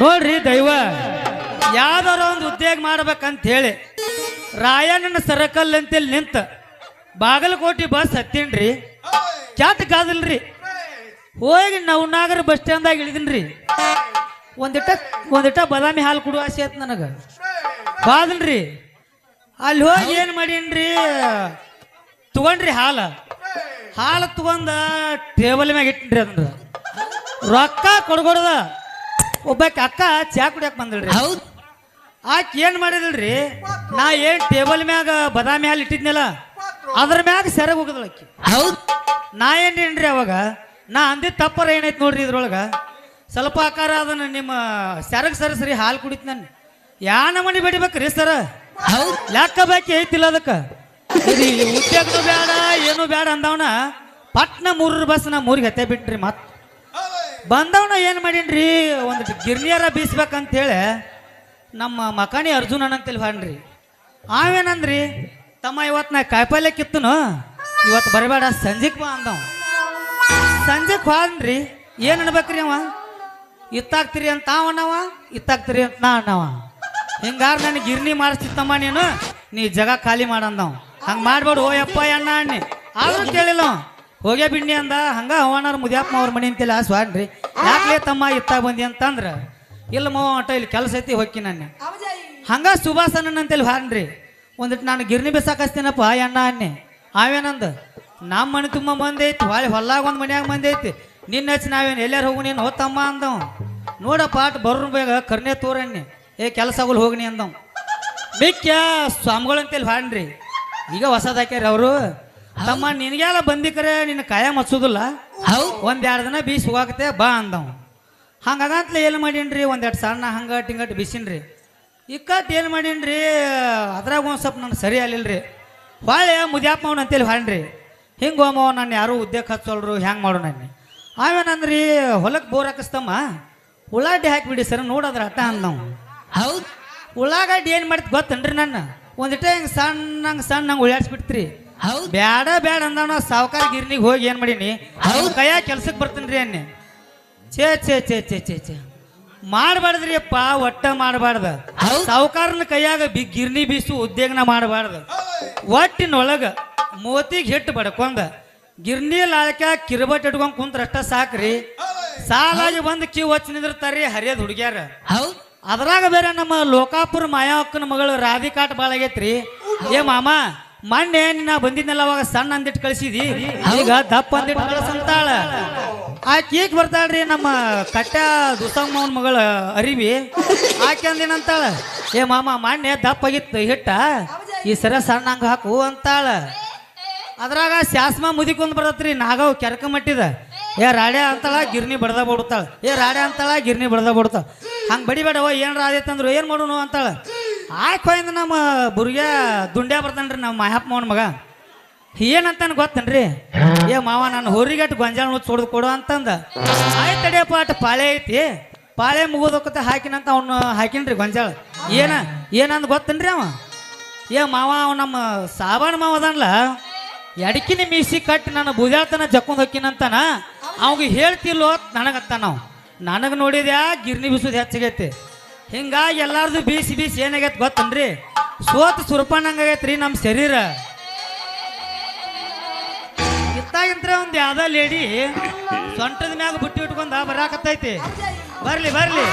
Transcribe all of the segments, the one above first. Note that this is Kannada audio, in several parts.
ನೋಡ್ರಿ ದೈವ, ಯಾವ್ದಾರ ಒಂದು ಉದ್ಯೋಗ ಮಾಡ್ಬೇಕಂತ ಹೇಳಿ ರಾಯಣ್ಣನ ಸರ್ಕಲ್ ಅಂತೇಳಿ ನಿಂತ ಬಾಗಲಕೋಟೆ ಬಸ್ ಹತ್ತೀನ್ರಿ. ಚಾಟ್ ಕಾದಿಲ್ರಿ ಹೋಗಿ ನವನಾಗರ ಬಸ್ ಸ್ಟ್ಯಾಂಡ್ದಾಗ ಇಳಿದಿನ್ರಿ. ಒಂದಿಟ ಒಂದಿಟ ಬದಾಮಿ ಹಾಲು ಕುಡುವ ಆಸೆ ಆಯ್ತು ನನಗೆ. ಬಾದಲ್ರಿ. ಅಲ್ಲಿ ಹೋಗಿ ಏನು ಮಾಡೀನ್ರಿ? ತಗೊಂಡ್ರಿ ಹಾಲು. ಹಾಲು ತಗೊಂಡ ಟೇಬಲ್ ಮ್ಯಾಗ ಇಟ್ಟಿನ್ರಿ ಅದನ್ನ. ರೊಕ್ಕ ಕೊಡ್ಕೊಡ್ದ ಒಬ್ಬಾಕಿ ಅಕ್ಕ ಚಾ ಕುಡಿಯಕ್ ಬಂದಳ್ರಿ. ಹೌದು. ಆಕೆ ಏನು ಮಾಡಿದಳ್ರಿ? ನಾ ಏನು ಟೇಬಲ್ ಮ್ಯಾಗ ಬದಾಮಿ ಹಾಲು ಇಟ್ಟಿದ್ನಲ್ಲ ಅದ್ರ ಮ್ಯಾಗ ಸೆರಗ್ ಹೋಗದಳ ಆಕಿ. ಹೌದು. ನಾ ಏನ್ರಿ ಅವಾಗ? ನಾ ಅಂದಿ ತಪ್ಪರ ಏನೈತಿ ನೋಡ್ರಿ ಇದ್ರೊಳಗ. ಸ್ವಲ್ಪ ಆಕಾರ ಅದನ್ನ ನಿಮ್ಮ ಸೆರಗ್ ಸರಸ್ರಿ ಹಾಲು ಕುಡಿತ್ ನಾನು. ಯಾನ ನಮನಿ ಬಡಿಬೇಕ್ರಿ ಸರ? ಹೌದು. ಲೆಕ್ಕ ಬಾಕಿ ಐತಿಲ್ಲ ಅದಕ್ಕೆ. ಸರಿ ಉದ್ಯೋಗನು ಬೇಡ ಏನು ಬೇಡ ಅಂದವನ. ಪಟ್ನ ಮೂರು ಬಸ್ ನಾ ಮೂರಿಗೆ ಹತ್ತೆ ಬಿಟ್ರಿ ಮತ್. ಬಂದವನ ಏನು ಮಾಡೀನ್ರಿ? ಒಂದು ಗಿರ್ನಿಯರ ಬೀಸ್ಬೇಕಂತ ಹೇಳಿ ನಮ್ಮ ಮಕಾನಿ ಅರ್ಜುನ ಅಂತೇಳಿ ಹಾನ್ರಿ ಅವೇನಂದ್ರಿ ತಮ್ಮ ಇವತ್ತು ನಾ ಕಾಯಿಪಲ್ಯ ಕಿತ್ತನು ಇವತ್ತು ಬರಬೇಡ, ಸಂಜೆಗೆ ಬಾ ಅಂದವ. ಸಂಜೆಗೆ ಬಾನ್ರಿ ಏನು ಅನ್ಬೇಕ್ರಿ ಅವ? ಇತ್ತಾಗ್ತೀರಿ ಅಂತ ಅವ ಅನ್ನವ, ಇತ್ತಾಗ್ತೀರಿ ಅಂತ ನಾ ಅನ್ನವ. ಹಿಂಗಾರ ನನಗೆ ಗಿರ್ನಿ ಮಾಡಿಸ್ತಿತ್ತಮ್ಮ ನೀನು, ನೀ ಜಗ ಖಾಲಿ ಮಾಡಂದವ. ಹಂಗೆ ಮಾಡ್ಬೇಡ ಓ ಯಪ್ಪ ಅಣ್ಣ, ಅಣ್ಣಿ. ಆದ್ರೂ ಕೇಳಿಲ್ಲ ಅವ. ಹೋಗೇ ಬಿಡ್ನಿ ಅಂದ, ಹಂಗ ಹವಾನಾರ ಮುದಿಯಪ್ಪ ಅವ್ರ ಮನೆ ಅಂತಿಲ್ಲ ಸ್ವಾಡ್ರಿ. ಯಾಕ್ಲೇ ತಮ್ಮ ಇತ್ತಾಗ ಬಂದಿ ಅಂತಂದ್ರ, ಇಲ್ಲ ಮವ ಅಟ ಇಲ್ಲಿ ಕೆಲಸ ಐತಿ ಹೊಕ್ಕಿ ನಾನು. ಹಂಗ ಸುಭಾಸನ ಅಂತೇಳಿ ಹಾನ್ರಿ. ಒಂದಿಟ್ಟು ನಾನು ಗಿರ್ನಿ ಬಿಸಾಕಸ್ತೀನಪ್ಪ ಅಣ್ಣ ಅನ್ನಿ. ಅವೇನಂದ ನಮ್ಮ ಮನೆ ತುಂಬ ಬಂದೈತಿ ಹೊಳೆ ಹೊಲ್ಲಾಗ ಒಂದು ಮನ್ಯಾಗ ಬಂದೈತಿ ನಿನ್ನ ಹಚ್ಚಿ ನಾವೇನು ಎಲ್ಲಾರು ಹೋಗಿ ನೀನು ಹೋತಮ್ಮ ಅಂದವ. ನೋಡಪ್ಪ ಪಾಟ್ ಬರ್ರ ಬೇಗ, ಕರ್ನೆ ತೋರಣ್ಣಿ ಏ, ಕೆಲಸ ಆಗೋಲ್ ಹೋಗ್ನಿ ಅಂದವ. ಮಿಕ್ಕ ಸ್ವಾಮಿಗಳಂತೇಳಿ ಹಾರನ್ರಿ ಈಗ ಹೊಸದಾಕ್ಯಾರ ಅವರು. ತಮ್ಮ ನಿನಗೆಲ್ಲ ಬಂದಿಕರೆ ನಿನ್ನ ಕಾಯ ಮಚ್ಚೋದಿಲ್ಲ ಹೌದ್ ಒಂದ್ ಎರಡು ದಿನ ಬೀಸ್ ಹೋಗತ್ತೆ ಬಾ ಅಂದವ. ಹಂಗಾಗಂತ್ಲೆ ಏನು ಮಾಡೀನ್ರಿ? ಒಂದೆರಡು ಸಣ್ಣ ಹಂಗೆ ಟಿಂಗಟ್ ಬಿಸಿನ್ರಿ. ಇಕ್ಕಟ್ ಏನು ಮಾಡೀನ್ರಿ? ಅದ್ರಾಗ ಒಂದು ಸ್ವಲ್ಪ ನನಗೆ ಸರಿ ಅಲ್ಲಿಲ್ರಿ ಹೊಳೆ ಮುದ್ಯಾಪ್ಪ ಅವ್ನು ಅಂತೇಳಿ ಹಾಣ್ರಿ ಹಿಂಗೆ ಹೋಮವ ನಾನು ಯಾರೂ ಉದ್ಯೋಗ ಹಚ್ಚೋಲ್ರು ಹ್ಯಾಂಗೆ ಮಾಡು ನಾನು ಆಮೇನಂದ್ರಿ ಹೊಲಕ್ಕೆ ಬೋರ್ ಹಾಕಿಸ್ತಮ್ಮ. ಉಳ್ಳಾಗಡ್ಡಿ ಹಾಕಿಬಿಡಿ ಸರ್ ನೋಡೋದ್ರ ಅಟ್ಟ ಅಂದವ್. ಹೌದು. ಉಳ್ಳಾಗಡ್ಡಿ ಏನು ಮಾಡಿದ್ ಗೊತ್ತನ್ರಿ ನಾನು ಒಂದಿಟ ಹಿಂಗೆ ಸಣ್ಣ ಹಂಗೆ ಸಣ್ಣ ಹಂಗೆ ಉಳ್ಳಾಡ್ಸ್ಬಿಡ್ತ್ರಿ ಹೌದ್. ಬ್ಯಾಡ ಬ್ಯಾಡ ಅಂದ ಸಾವುಕಾರ ಗಿರ್ನಿಗೆ ಹೋಗಿ ಏನು ಮಾಡೀನಿ? ಹೌದು. ಕೈಯ ಕೆಲ್ಸಕ್ಕೆ ಬರ್ತೀನಿ ಅನ್ನಿ ಛೇ ಛೇ ಛೇ ಛೇ ಛೇ ಚೇ ಮಾಡಬಾರ್ದ್ರಿ ಅಪ್ಪ ಒಟ್ಟ ಮಾಡಬಾರ್ದ. ಸಾವುಕಾರನ ಕೈಯಾಗ ಬಿ ಗಿರ್ನಿ ಬೀಸು ಉದ್ಯೋಗನ ಮಾಡಬಾರ್ದ. ಒಟ್ಟಿನೊಳಗ ಮೋತಿಗೆ ಹಿಟ್ಟು ಬಡ್ಕೊಂಡ ಗಿರ್ನಿ ಲಾಳಕ ಕಿರುಬಟ್ ಇಟ್ಕೊಂಡ್ ಕುಂತ್ರ ಅಷ್ಟ ಸಾಕ್ರಿ. ಸಾಲಾಗಿ ಬಂದು ಕ್ಯೂ ಹಚ್ಚಿ ನಿಂದಿರ್ತಾರ್ರಿ ಹರಿಯದ್ ಹುಡುಗ್ಯಾರ. ಹೌದು. ಅದ್ರಾಗ ಬೇರೆ ನಮ್ಮ ಲೋಕಾಪುರ ಮಾಯಾಕ್ಕನ ಮಗಳು ರಾಧಿಕಾಟ್ ಬಾಳಾಗೈತ್ರಿ ಏ ಮಾಮ ಮೊನ್ನೆ ನಿನ್ನ ಬಂದಿದ್ನಲ್ಲ ಅವಾಗ ಸಣ್ಣ ಅಂದಿಟ್ಟು ಕಳಿಸಿದಿ? ಈಗ ದಪ್ಪ ಅಂದಿಟ್ಟು ಕಳಿಸಂತಾಳ. ಆ ಈಗ ಬರ್ತಾಳ್ರಿ ನಮ್ಮ ಕಟ್ಟ ದುಸಮ್ಮವನ ಮಗಳ ಅರಿವಿ. ಆಕೆ ಅಂದಿನಂತಾಳ. ಏ ಮಾಮ ಮೊನ್ನೆ ದಪ್ಪ ಆಗಿತ್ತು, ಹಿಟ್ಟ. ಈ ಸರ ಸಣ್ಣ ಹಂಗ ಹಾಕು ಅಂತಾಳ. ಅದ್ರಾಗ ಶಾಸ್ಮ ಮುದಿಕೊಂಡ್ ಬರ್ತತ್ರಿ, ನಾಗವ್ ಕೆರಕ ಮಟ್ಟಿದ. ಏ ರಾಡೆ ಅಂತಾಳ, ಗಿರ್ನಿ ಬಡ್ದ ಬಡ್ತಾಳ. ಏ ರಾಡ್ಯ ಅಂತಾಳ, ಗಿರ್ನಿ ಬಡ್ದ ಬಡ್ತಾಳ. ಹಂಗೆ ಬಡಿಬೇಡವ ಏನ್ರ ಆದೈತಂದ್ರು ಏನು ಮಾಡೋನು ಅಂತಾಳ. ಆಯ್ತು ಹೋಯಿಂದ ನಮ್ಮ ಬುರ್ಗ್ಯ ದುಂಡ್ಯಾ ಬರ್ತಾನ್ರಿ ನಮ್ಮ ಮಾಯಪ್ಪ ಮಾವನ ಮಗ. ಏನಂತಾನ ಗೊತ್ತನ್ರಿ? ಏ ಮಾವ, ನಾನು ಹೊರಿಗಟ್ಟು ಗೊಂಜಾಳ ಮುಚ್ಚಿ ಹೊಡೆದು ಕೊಡು ಅಂತಂದ. ಆಯ್ತು ತಡಿಯಪ್ಪ ಅಟ್ ಪಾಳೆ ಐತಿ. ಪಾಳೆ ಮುಗಿದೋಕತ್ತ ಹಾಕಿನಂತ ಅವನು ಹಾಕಿನ್ರಿ ಗೊಂಜಾಳ. ಏನ, ಏನಂದ್ ಗೊತ್ತನ್ರಿ ಅವ? ಏ ಮಾವ, ಅವ ನಮ್ಮ ಸಾಬಾಣ ಮಾವ ಎಡಕಿನ ಮೀಸಿ ಕಟ್ಟಿ ನನ್ನ ಬುಜಾತನ ಜಕ್ಕೊಂಡ್ ಹೊಕ್ಕಿನಂತಾನ. ಅವಾಗ ಹೇಳ್ತಿಲ್ಲೋ ನನಗತ್ತ ನಾವು ನನಗೆ ನೋಡಿದ್ಯಾ, ಗಿರ್ನಿ ಬಿಸೋದು ಹೆಚ್ಚಾಗೈತಿ. ಹಿಂಗಾಗಿ ಎಲ್ಲಾರ್ದು ಬೀಸಿ ಬೀಸಿ ಏನಾಗೈತೆ ಗೊತ್ತನ್ರಿ? ಸೋತ್ ಸುರಪಣ್ಣಂಗಾಗೈತ್ರಿ ನಮ್ಮ ಶರೀರ. ಇತ್ತಾಗಿಂತ್ರ ಒಂದು ಯಾವ್ದೋ ಲೇಡಿ ಸೊಂಟದ ಮ್ಯಾಗ ಬುಟ್ಟಿ ಇಟ್ಕೊಂಡ ಬರಾಕತ್ತೈತಿ. ಬರ್ಲಿ ಬರ್ಲಿ.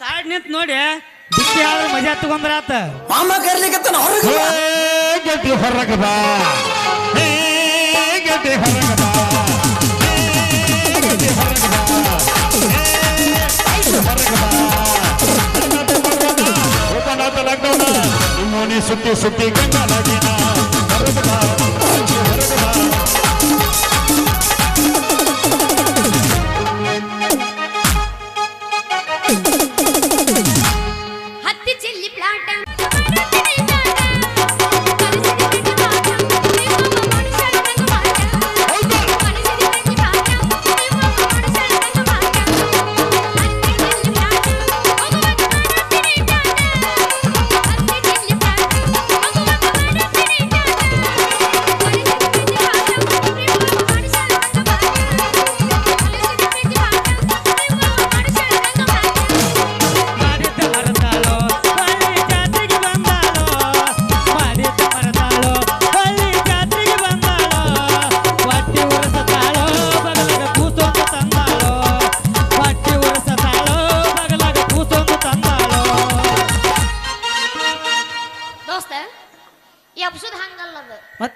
ಸೈಡ್ ನಿಂತ ನೋಡಿ ಬಿಟ್ಟಿ ಯಾವ್ದು ಮಜಾ ತಗೊಂಡ್ರಾತ. ಮಾಮ ಕರ್ಲಿಕತ್ತನ ಹೊರಗೆ ಹೊರಗೆ ಬಾ. ಹೇ ಗೆದ್ದಿ ಹೊರಗೆ ಬಾ. ಸುತ್ತಿ ಸುತ್ತಿ ಗಂಗಲಾಗಿನ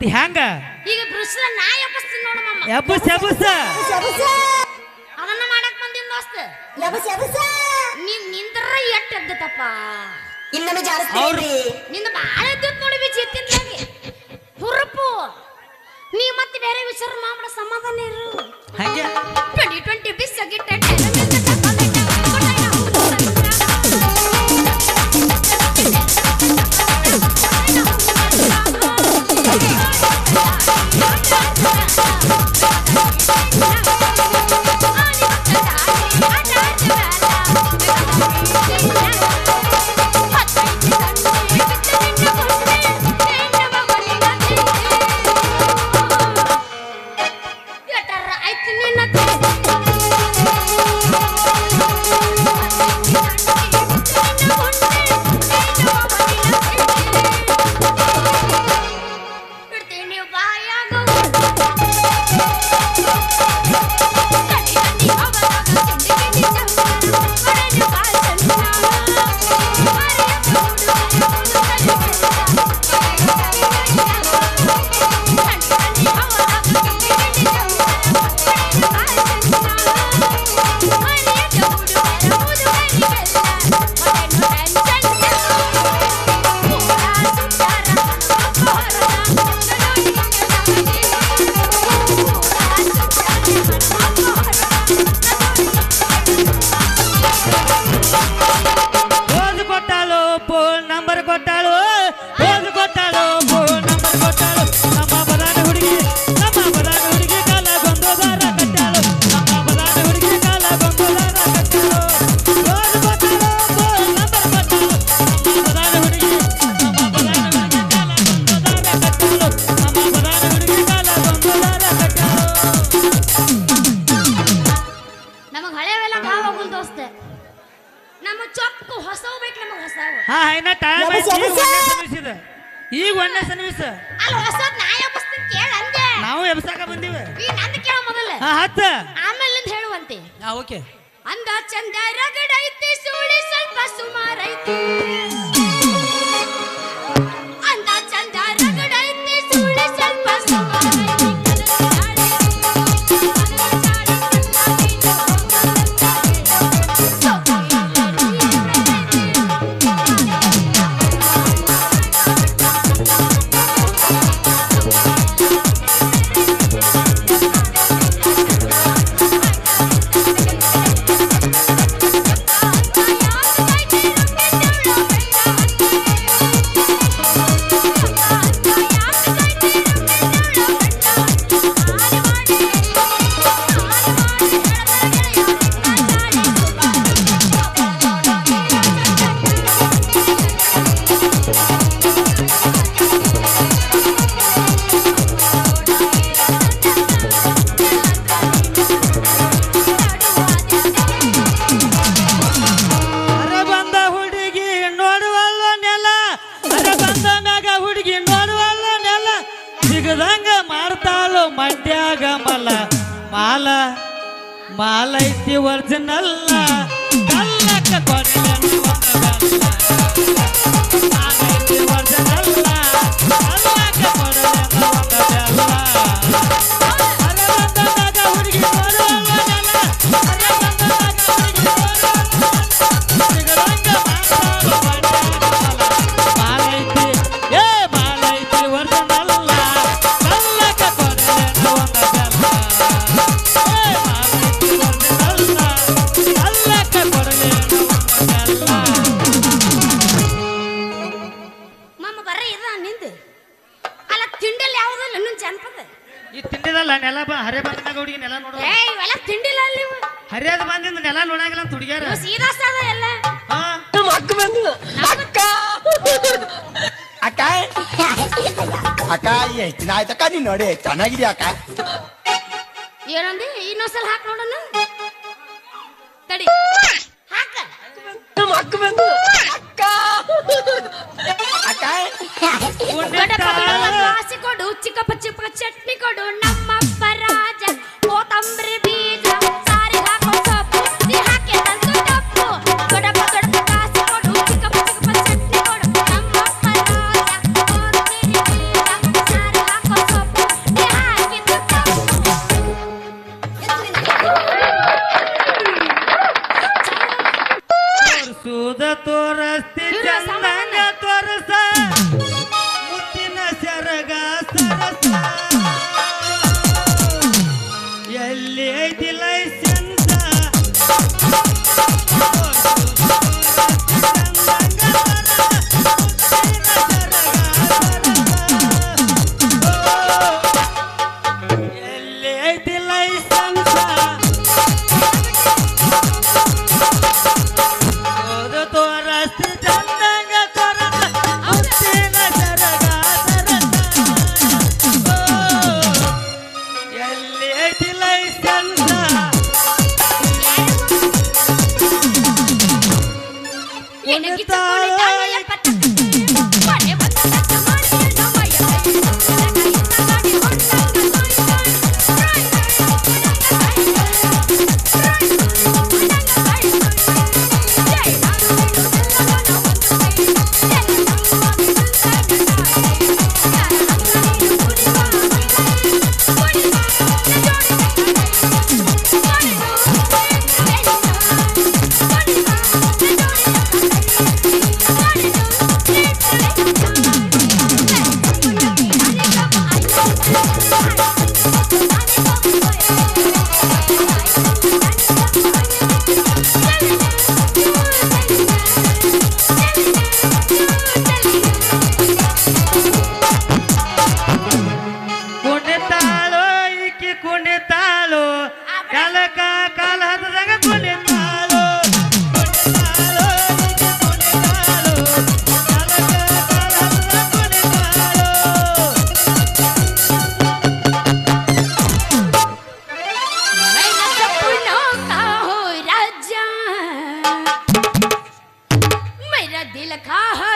ಮತ್ತೆ ಹ್ಯಾಂಗ? ಈಗ ಬ್ರಷ್ಲ ನಾ ಎಬ್ಬಸ್ತೀನಿ ನೋಡು ಮಮ್ಮ ಎಬ್ಬಸ್ ಎಬ್ಬಸ್. ಅದನ್ನ ಮಾಡಕ್ ಬಂದಿನ ದೋಸ್ತ. ಎಬ್ಬಸ್ ನೀ ನೀನ್ ನಿಂದ್ರ ಎಟ್ ಎದ್ದತಪ್ಪ ಜಾಸ್ತಿ ನಿಂದ ಬಾಳ ನೋಡಿ ಸರ್ವಿಸ್ ನಾವು ಎಬ್ಸಾಕ ಬಂದೀವಿ. ಕೇಳ ಮೊದಲ. ಹತ್ತ. ಆಮೇಲೆ ಹೇಳುವಂತೆ. ಓಕೆ. ಅಂದ ಚಂದ ರಗಡೈತ ಹಾಕಿ ನೋಡಿ ಚೆನ್ನಾಗಿದ್ಯಾ ಅಕ್ಕ ಏನಂದಿ ಇನ್ನೊಂದ್ಸಲ ಹಾಕ್ ನೋಡೋಣ. ತಡಿ. ಹಾಕ. ಹಾಕ್ಬೇಕು ಅಕ್ಕ ಅಕ್ಕ! ಕೊಡು ಚಿಕ್ಕಪ್ಪ ಚಿಕ್ಕ ಚಟ್ನಿ ಕೊಡು ನಮ್ಮ கோயில காஹ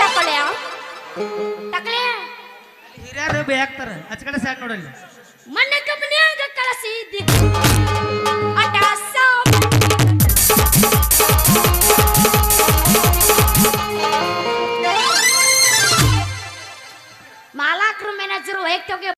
ಟಕಲೆ ಟಕಲೆ ಹಿರಿಯರು ಬೇಕ್ತಾರ ಆಚ ಕಡೆ ಸಾಕ್ ನೋಡಲ್ಲಿ